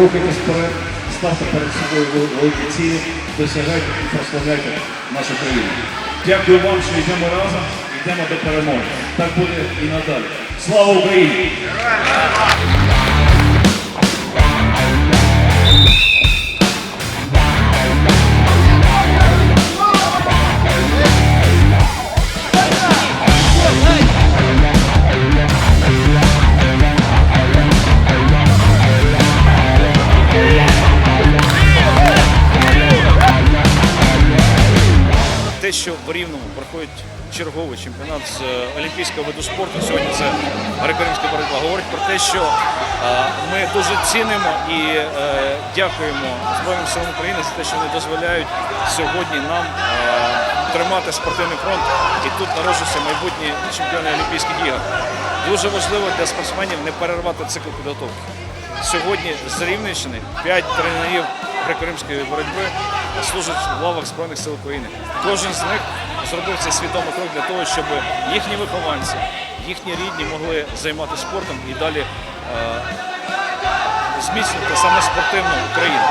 рухайтесь вперед, ставте перед собою великі цілі, досягайте і прославляйте нашу країну. Дякую вам, що йдемо разом, йдемо до перемоги. Так буде і надалі. Слава Україні! Що в Рівному проходить черговий чемпіонат з е, олімпійського виду спорту, сьогодні це греко-римська боротьба, говорить про те, що е, ми дуже цінимо і е, дякуємо Збройним силам України за те, що вони дозволяють сьогодні нам тримати спортивний фронт. І тут народжуються майбутні чемпіони Олімпійських ігор. Дуже важливо для спортсменів не перервати цикл підготовки. Сьогодні з Рівненщини 5 тренерів греко-римської боротьби служать в лавах Збройних сил України. Кожен з них зробив цей свідомий крок для того, щоб їхні вихованці, їхні рідні могли займатися спортом і далі е, зміцнити саме спортивну Україну.